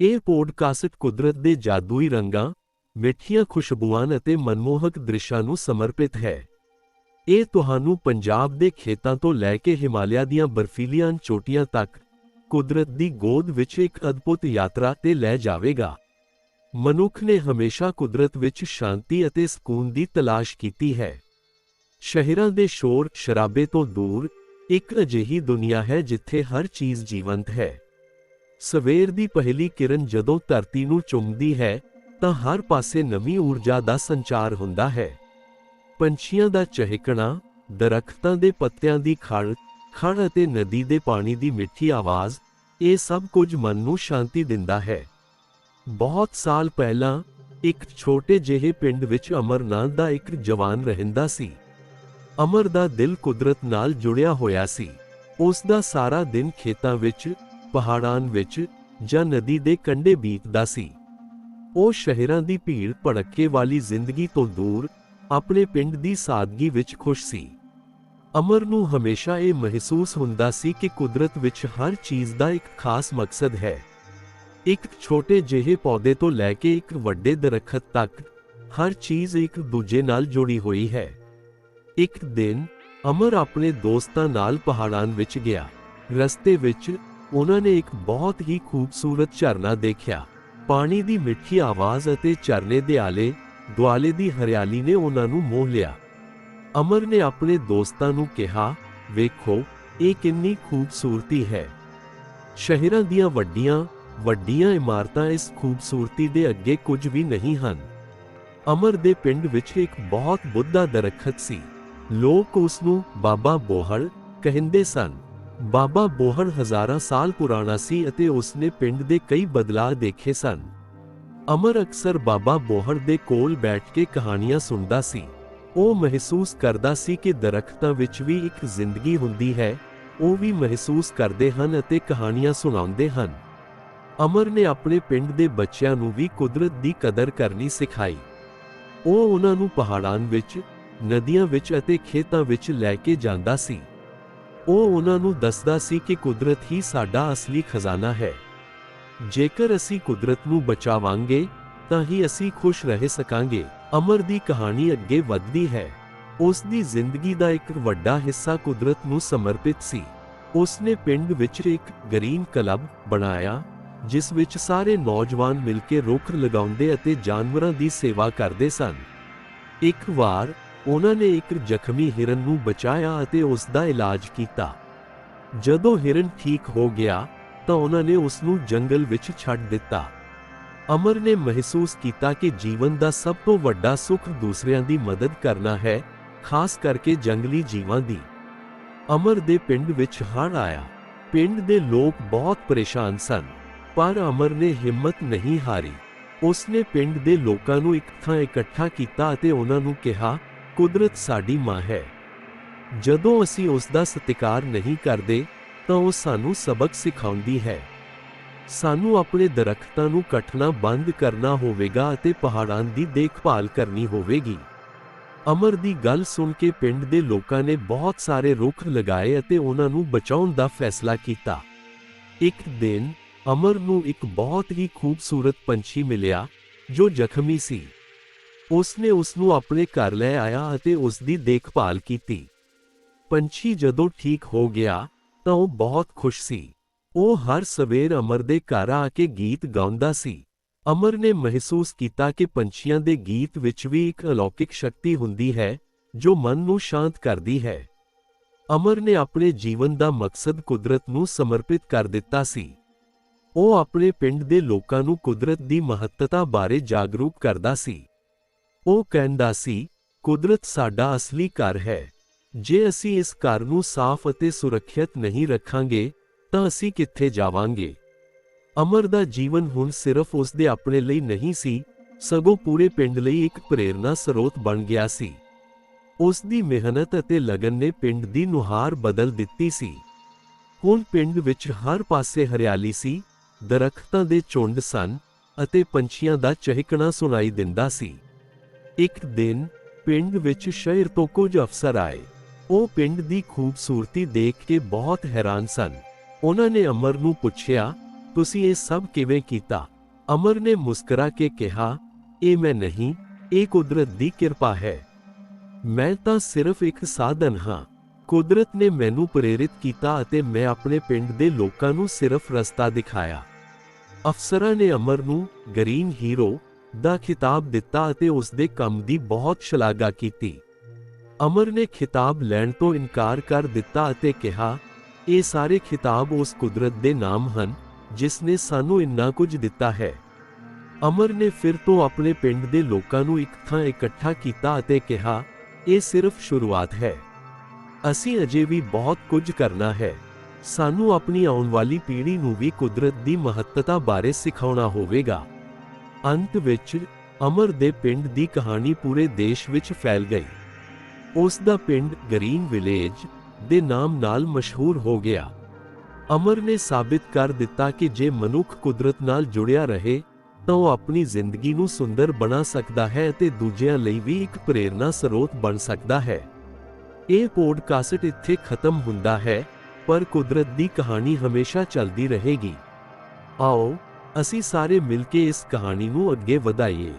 ਇਹ ਪੋਡਕਾਸਟ ਕੁਦਰਤ ਦੇ ਜਾਦੂਈ ਰੰਗਾਂ, ਮਿੱਠੀਆਂ ਖੁਸ਼ਬੂਆਂ ਅਤੇ ਮਨਮੋਹਕ ਦ੍ਰਿਸ਼ਾਂ ਨੂੰ ਸਮਰਪਿਤ ਹੈ। ਇਹ ਤੁਹਾਨੂੰ ਪੰਜਾਬ ਦੇ ਖੇਤਾਂ ਤੋਂ ਲੈ ਕੇ ਹਿਮਾਲਿਆ ਦੀਆਂ ਬਰਫੀਲੀਆਂ ਚੋਟੀਆਂ ਤੱਕ ਕੁਦਰਤ ਦੀ ਗੋਦ ਵਿੱਚ ਇੱਕ ਅਦਭੁਤ ਯਾਤਰਾ ਤੇ ਲੈ ਜਾਵੇਗਾ। ਮਨੁੱਖ ਨੇ ਹਮੇਸ਼ਾ ਕੁਦਰਤ ਵਿੱਚ ਸ਼ਾਂਤੀ ਅਤੇ ਸਕੂਨ ਦੀ ਤਲਾਸ਼ ਕੀਤੀ ਹੈ। ਸ਼ਹਿਰਾਂ ਦੇ ਸ਼ੋਰ ਸ਼ਰਾਬੇ ਤੋਂ ਦੂਰ ਇੱਕ ਅਜਿਹੀ ਦੁਨੀਆ ਹੈ ਜਿੱਥੇ ਹਰ ਚੀਜ਼ ਜੀਵੰਤ ਹੈ। ਸਵੇਰ ਦੀ ਪਹਿਲੀ ਕਿਰਨ ਜਦੋਂ ਧਰਤੀ ਨੂੰ ਚੁੰਮਦੀ ਹੈ, ਤਾਂ ਹਰ ਪਾਸੇ ਨਵੀਂ ਊਰਜਾ ਦਾ ਸੰਚਾਰ ਹੁੰਦਾ ਹੈ। ਪੰਛੀਆਂ ਦਾ ਚਹਿਕਣਾ, ਦਰਖਤਾਂ ਦੇ ਪੱਤਿਆਂ ਦੀ ਖੜ ਖੜ ਅਤੇ ਨਦੀ ਦੇ ਪਾਣੀ ਦੀ ਮਿੱਠੀ ਆਵਾਜ਼, ਇਹ ਸਭ ਕੁਝ ਮਨ ਨੂੰ ਸ਼ਾਂਤੀ ਦਿੰਦਾ ਹੈ। ਬਹੁਤ ਸਾਲ ਪਹਿਲਾਂ, ਇੱਕ ਛੋਟੇ ਜਿਹੇ ਪਿੰਡ ਵਿੱਚ ਅਮਰਨਾਥ ਦਾ ਇੱਕ ਜਵਾਨ ਰਹਿੰਦਾ ਸੀ। ਅਮਰ ਦਾ ਦਿਲ ਕੁਦਰਤ ਨਾਲ ਜੁੜਿਆ ਹੋਇਆ ਸੀ। ਉਸ ਦਾ ਸਾਰਾ ਦਿਨ ਖੇਤਾਂ ਵਿੱਚ ਪਹਾੜਾਂ ਵਿੱਚ ਜਾਂ ਨਦੀ ਦੇ ਕੰਢੇ ਬੀਤਦਾ ਸੀ। ਉਹ ਸ਼ਹਿਰਾਂ ਦੀ ਭੀੜ ਭੜੱਕੇ ਵਾਲੀ ਜ਼ਿੰਦਗੀ ਤੋਂ ਦੂਰ ਆਪਣੇ ਪਿੰਡ ਦੀ ਸਾਦਗੀ ਵਿੱਚ ਖੁਸ਼ ਸੀ। ਅਮਰ ਨੂੰ ਹਮੇਸ਼ਾ ਇਹ ਮਹਿਸੂਸ ਹੁੰਦਾ ਸੀ ਕਿ ਕੁਦਰਤ ਵਿੱਚ ਹਰ ਚੀਜ਼ ਦਾ ਇੱਕ ਖਾਸ ਮਕਸਦ ਹੈ। ਇੱਕ ਛੋਟੇ ਜਿਹੇ ਪੌਦੇ ਤੋਂ ਲੈ ਕੇ ਇੱਕ ਵੱਡੇ ਦਰਖਤ ਤੱਕ ਹਰ ਚੀਜ਼ ਇੱਕ ਦੂਜੇ ਨਾਲ ਜੁੜੀ ਹੋਈ ਹੈ। ਇੱਕ ਦਿਨ ਅਮਰ ਆਪਣੇ ਦੋਸਤਾਂ ਨਾਲ ਪਹਾੜਾਂ ਵਿੱਚ ਗਿਆ। ਰਸਤੇ ਵਿੱਚ ਉਹਨਾਂ ਨੇ ਇੱਕ ਬਹੁਤ ਹੀ ਖੂਬਸੂਰਤ ਝਰਨਾ ਦੇਖਿਆ। ਪਾਣੀ ਦੀ ਮਿੱਠੀ ਆਵਾਜ਼ ਅਤੇ ਝਰਨੇ ਦੇ ਆਲੇ ਦੁਆਲੇ ਦੀ ਹਰਿਆਲੀ ਨੇ ਉਹਨਾਂ ਨੂੰ ਮੋਹ ਲਿਆ। ਅਮਰ ਨੇ ਆਪਣੇ ਦੋਸਤਾਂ ਨੂੰ ਕਿਹਾ, ਵੇਖੋ, ਇਹ ਕਿੰਨੀ ਖੂਬਸੂਰਤੀ ਹੈ। ਸ਼ਹਿਰਾਂ ਦੀਆਂ ਵੱਡੀਆਂ ਵੱਡੀਆਂ ਇਮਾਰਤਾਂ ਇਸ ਖੂਬਸੂਰਤੀ ਦੇ ਅੱਗੇ ਕੁਝ ਵੀ ਨਹੀਂ ਹਨ। ਅਮਰ ਦੇ ਪਿੰਡ ਵਿੱਚ ਇੱਕ ਬਹੁਤ ਬੁੱਧਾ ਦਰਖਤ ਸੀ। ਲੋਕ ਉਸ ਨੂੰ ਬਾਬਾ ਬੋਹੜ ਕਹਿੰਦੇ ਸਨ। ਬਾਬਾ ਬੋਹੜ ਹਜ਼ਾਰਾਂ ਸਾਲ ਪੁਰਾਣਾ ਸੀ ਅਤੇ ਉਸਨੇ ਪਿੰਡ ਦੇ ਕਈ ਬਦਲਾਅ ਦੇਖੇ ਸਨ। ਅਮਰ ਅਕਸਰ ਬਾਬਾ ਬੋਹੜ ਦੇ ਕੋਲ ਬੈਠ ਕੇ ਕਹਾਣੀਆਂ ਸੁਣਦਾ ਸੀ। ਉਹ ਮਹਿਸੂਸ ਕਰਦਾ ਸੀ ਕਿ ਦਰਖਤਾਂ ਵਿੱਚ ਵੀ ਇੱਕ ਜ਼ਿੰਦਗੀ ਹੁੰਦੀ ਹੈ, ਉਹ ਵੀ ਮਹਿਸੂਸ ਕਰਦੇ ਹਨ ਅਤੇ ਕਹਾਣੀਆਂ ਸੁਣਾਉਂਦੇ ਹਨ। ਅਮਰ ਨੇ ਆਪਣੇ ਪਿੰਡ ਦੇ ਬੱਚਿਆਂ ਨੂੰ ਵੀ ਕੁਦਰਤ ਦੀ ਕਦਰ ਕਰਨੀ ਸਿਖਾਈ। ਉਹ ਉਹਨਾਂ ਨੂੰ ਪਹਾੜਾਂ ਵਿੱਚ, ਨਦੀਆਂ ਵਿੱਚ ਅਤੇ ਖੇਤਾਂ ਵਿੱਚ ਲੈ ਕੇ ਜਾਂਦਾ ਸੀ। ਉਹ ਉਹਨਾਂ ਨੂੰ ਦੱਸਦਾ ਸੀ ਕਿ ਕੁਦਰਤ ਹੀ ਸਾਡਾ ਅਸਲੀ ਖਜ਼ਾਨਾ ਹੈ। ਜੇਕਰ ਅਸੀਂ ਕੁਦਰਤ ਨੂੰ ਬਚਾਵਾਂਗੇ, ਤਾਂ ਹੀ ਅਸੀਂ ਖੁਸ਼ ਰਹਿ ਸਕਾਂਗੇ। ਅਮਰ ਦੀ ਕਹਾਣੀ ਅੱਗੇ ਵੱਧਦੀ ਹੈ। ਉਸ ਦੀ ਜ਼ਿੰਦਗੀ ਦਾ ਇੱਕ ਵੱਡਾ ਹਿੱਸਾ ਕੁਦਰਤ ਨੂੰ ਸਮਰਪਿਤ ਸੀ। ਉਸ ਨੇ ਪਿੰਡ ਵਿੱਚ ਇੱਕ ਗਰੀਨ ਕਲੱਬ ਬਣਾਇਆ, ਜਿਸ ਵਿੱਚ ਸਾਰੇ ਨੌਜਵਾਨ ਮਿਲ ਕੇ ਰੁੱਖ ਲਗਾਉਂਦੇ ਅਤੇ ਜਾਨਵਰਾਂ ਦੀ ਸੇਵਾ ਕਰਦੇ ਸਨ। ਇੱਕ ਵਾਰ ਉਹਨਾਂ ਨੇ ਇੱਕ ਜ਼ਖਮੀ ਹਿਰਨ ਨੂੰ ਬਚਾਇਆ ਅਤੇ ਉਸ ਦਾ ਇਲਾਜ ਕੀਤਾ। ਜਦੋਂ ਹਿਰਨ ਠੀਕ ਹੋ ਗਿਆ, ਤਾਂ ਉਹਨਾਂ ਨੇ ਉਸ ਨੂੰ ਜੰਗਲ ਵਿੱਚ ਛੱਡ ਦਿੱਤਾ। ਅਮਰ ਨੇ ਮਹਿਸੂਸ ਕੀਤਾ ਕਿ ਜੀਵਨ ਦਾ ਸਭ ਤੋਂ ਵੱਡਾ ਸੁੱਖ ਦੂਸਰਿਆਂ ਦੀ ਮਦਦ ਕਰਨਾ ਹੈ, ਖਾਸ ਕਰਕੇ ਜੰਗਲੀ ਜੀਵਾਂ ਦੀ। ਅਮਰ ਦੇ ਪਿੰਡ ਵਿੱਚ ਹੜ੍ਹ ਆਇਆ। ਪਿੰਡ ਦੇ ਲੋਕ ਬਹੁਤ ਪਰੇਸ਼ਾਨ ਸਨ, ਪਰ ਅਮਰ ਨੇ ਹਿੰਮਤ ਨਹੀਂ ਹਾਰੀ। ਉਸਨੇ ਪਿੰਡ ਦੇ ਲੋਕਾਂ ਨੂੰ ਇੱਕ ਥਾਂ ਇਕੱਠਾ ਕੀਤਾ ਅਤੇ ਉਹਨਾਂ ਨੂੰ ਕਿਹਾ ਕੁਦਰਤ ਸਾਡੀ ਮਾਂ ਹੈ। ਜਦੋਂ ਅਸੀਂ ਉਸ ਦਾ ਸਤਿਕਾਰ ਨਹੀਂ ਕਰਦੇ, ਤਾਂ ਉਹ ਸਾਨੂੰ ਸਬਕ ਸਿਖਾਉਂਦੀ ਹੈ। ਸਾਨੂੰ ਆਪਣੇ ਦਰਖਤਾਂ ਨੂੰ ਕੱਟਣਾ ਬੰਦ ਕਰਨਾ ਹੋਵੇਗਾ ਅਤੇ ਪਹਾੜਾਂ ਦੀ ਦੇਖਭਾਲ ਕਰਨੀ ਹੋਵੇਗੀ। ਅਮਰ ਦੀ ਗੱਲ ਸੁਣ ਕੇ ਪਿੰਡ ਦੇ ਲੋਕਾਂ ਨੇ ਬਹੁਤ ਸਾਰੇ ਰੁੱਖ ਲਗਾਏ ਅਤੇ ਉਹਨਾਂ ਨੂੰ ਬਚਾਉਣ ਦਾ ਫੈਸਲਾ ਕੀਤਾ। ਇੱਕ ਦਿਨ ਅਮਰ ਨੂੰ ਇੱਕ ਬਹੁਤ ਹੀ ਖੂਬਸੂਰਤ ਪੰਛੀ ਮਿਲਿਆ, ਜੋ ਜ਼ਖਮੀ ਸੀ। ਉਸ ਨੇ ਉਸ ਨੂੰ ਆਪਣੇ ਘਰ ਲੈ ਆਇਆ ਅਤੇ ਉਸ ਦੀ ਦੇਖਭਾਲ ਕੀਤੀ। ਪੰਛੀ ਜਦੋਂ ਠੀਕ ਹੋ ਗਿਆ, ਤਾਂ ਉਹ ਬਹੁਤ ਖੁਸ਼ ਸੀ। ਉਹ ਹਰ ਸਵੇਰ ਅਮਰ ਦੇ ਘਰ ਆ ਕੇ ਗੀਤ ਗਾਉਂਦਾ ਸੀ। ਅਮਰ ਨੇ ਮਹਿਸੂਸ ਕੀਤਾ ਕਿ ਪੰਛੀਆਂ ਦੇ ਗੀਤ ਵਿੱਚ ਵੀ ਇੱਕ ਅਲੌਕਿਕ ਸ਼ਕਤੀ ਹੁੰਦੀ ਹੈ, ਜੋ ਮਨ ਨੂੰ ਸ਼ਾਂਤ ਕਰਦੀ ਹੈ। ਅਮਰ ਨੇ ਆਪਣੇ ਜੀਵਨ ਦਾ ਮਕਸਦ ਕੁਦਰਤ ਨੂੰ ਸਮਰਪਿਤ ਕਰ ਦਿੱਤਾ ਸੀ। ਉਹ ਆਪਣੇ ਪਿੰਡ ਦੇ ਲੋਕਾਂ ਨੂੰ ਕੁਦਰਤ ਦੀ ਮਹੱਤਤਾ ਬਾਰੇ ਜਾਗਰੂਕ ਕਰਦਾ ਸੀ। ਉਹ ਕਹਿੰਦਾ ਸੀ, ਕੁਦਰਤ ਸਾਡਾ ਅਸਲੀ ਘਰ ਹੈ। ਜੇ ਅਸੀਂ ਇਸ ਘਰ ਨੂੰ ਸਾਫ਼ ਅਤੇ ਸੁਰੱਖਿਅਤ ਨਹੀਂ ਰੱਖਾਂਗੇ, ਤਾਂ ਅਸੀਂ ਕਿੱਥੇ ਜਾਵਾਂਗੇ? ਅਮਰ ਦਾ ਜੀਵਨ ਹੁਣ ਸਿਰਫ ਉਸ ਦੇ ਆਪਣੇ ਲਈ ਨਹੀਂ ਸੀ, ਸਗੋਂ ਪੂਰੇ ਪਿੰਡ ਲਈ ਇੱਕ ਪ੍ਰੇਰਨਾ ਸਰੋਤ ਬਣ ਗਿਆ ਸੀ। ਉਸ ਦੀ ਮਿਹਨਤ ਅਤੇ ਲਗਨ ਨੇ ਪਿੰਡ ਦੀ ਨੁਹਾਰ ਬਦਲ ਦਿੱਤੀ ਸੀ। ਹੁਣ ਪਿੰਡ ਵਿੱਚ ਹਰ ਪਾਸੇ ਹਰਿਆਲੀ ਸੀ, ਦਰਖਤਾਂ ਦੇ ਝੁੰਡ ਸਨ ਅਤੇ ਪੰਛੀਆਂ ਦਾ ਚਹਿਕਣਾ ਸੁਣਾਈ ਦਿੰਦਾ ਸੀ। ਇੱਕ ਦਿਨ ਪਿੰਡ ਵਿੱਚ ਸ਼ਹਿਰ ਤੋਂ ਕੁਝ ਅਫਸਰ ਆਏ। ਉਹ ਪਿੰਡ ਦੀ ਖੂਬਸੂਰਤੀ ਦੇਖ ਕੇ ਬਹੁਤ ਹੈਰਾਨ ਸਨ। ਉਹਨਾਂ ਨੇ ਅਮਰ ਨੂੰ ਪੁੱਛਿਆ, ਤੁਸੀਂ ਇਹ ਸਭ ਕਿਵੇਂ ਕੀਤਾ? ਅਮਰ ਨੇ ਮੁਸਕਰਾ ਕੇ ਕਿਹਾ, ਇਹ ਮੈਂ ਨਹੀਂ, ਇਹ ਕੁਦਰਤ ਦੀ ਕਿਰਪਾ ਹੈ। ਮੈਂ ਤਾਂ ਸਿਰਫ ਇੱਕ ਸਾਧਨ ਹਾਂ। ਕੁਦਰਤ ਨੇ ਮੈਨੂੰ ਪ੍ਰੇਰਿਤ ਕੀਤਾ ਅਤੇ ਮੈਂ ਆਪਣੇ ਪਿੰਡ ਦੇ ਲੋਕਾਂ ਨੂੰ ਸਿਰਫ ਰਸਤਾ ਦਿਖਾਇਆ। ਅਫਸਰਾਂ ਨੇ ਅਮਰ ਨੂੰ ਗ੍ਰੀਨ ਹੀਰੋ ਦਾ ਖਿਤਾਬ ਦਿੱਤਾ ਅਤੇ ਉਸ ਦੇ ਕੰਮ ਦੀ ਬਹੁਤ ਸ਼ਲਾਘਾ ਕੀਤੀ। ਅਮਰ ਨੇ ਖਿਤਾਬ ਲੈਣ ਤੋਂ ਇਨਕਾਰ ਕਰ ਦਿੱਤਾ ਅਤੇ ਕਿਹਾ, ਇਹ ਸਾਰੇ ਖਿਤਾਬ ਉਸ ਕੁਦਰਤ ਦੇ ਨਾਮ ਹਨ, ਜਿਸ ਨੇ ਸਾਨੂੰ ਇੰਨਾ ਕੁਝ ਦਿੱਤਾ ਹੈ। ਅਮਰ ਨੇ ਫਿਰ ਤੋਂ ਆਪਣੇ ਪਿੰਡ ਦੇ ਲੋਕਾਂ ਨੂੰ ਇੱਕ ਥਾਂ ਇਕੱਠਾ ਕੀਤਾ ਅਤੇ ਕਿਹਾ, ਇਹ ਸਿਰਫ ਸ਼ੁਰੂਆਤ ਹੈ। ਅਸੀਂ ਅਜੇ ਵੀ ਬਹੁਤ ਕੁਝ ਕਰਨਾ ਹੈ। ਸਾਨੂੰ ਆਪਣੀ ਆਉਣ ਵਾਲੀ ਪੀੜ੍ਹੀ ਨੂੰ ਵੀ ਕੁਦਰਤ ਦੀ ਮਹੱਤਤਾ ਬਾਰੇ ਸਿਖਾਉਣਾ ਹੋਵੇਗਾ। ਅੰਤ ਵਿੱਚ ਅਮਰ ਦੇ ਪਿੰਡ ਦੀ ਕਹਾਣੀ ਪੂਰੇ ਦੇਸ਼ ਵਿੱਚ ਫੈਲ ਗਈ। ਉਸ ਦਾ ਪਿੰਡ ਗ੍ਰੀਨ ਵਿਲੇਜ ਦੇ ਨਾਮ ਨਾਲ ਮਸ਼ਹੂਰ ਹੋ ਗਿਆ। ਅਮਰ ਨੇ ਸਾਬਿਤ ਕਰ ਦਿੱਤਾ ਕਿ ਜੇ ਮਨੁੱਖ ਕੁਦਰਤ ਨਾਲ ਜੁੜਿਆ ਰਹੇ, ਤਾਂ ਉਹ ਆਪਣੀ ਜ਼ਿੰਦਗੀ ਨੂੰ ਸੁੰਦਰ ਬਣਾ ਸਕਦਾ ਹੈ ਅਤੇ ਦੂਜਿਆਂ ਲਈ ਵੀ ਇੱਕ ਪ੍ਰੇਰਨਾ ਸਰੋਤ ਬਣ ਸਕਦਾ ਹੈ। ਇਹ ਪੋਡਕਾਸਟ ਇੱਥੇ ਖਤਮ ਹੁੰਦਾ ਹੈ, ਪਰ ਕੁਦਰਤ ਦੀ ਕਹਾਣੀ ਹਮੇਸ਼ਾ ਚੱਲਦੀ ਰਹੇਗੀ। ਆਓ ਅਸੀਂ ਸਾਰੇ ਮਿਲ ਕੇ ਇਸ ਕਹਾਣੀ ਨੂੰ ਅੱਗੇ ਵਧਾਈਏ।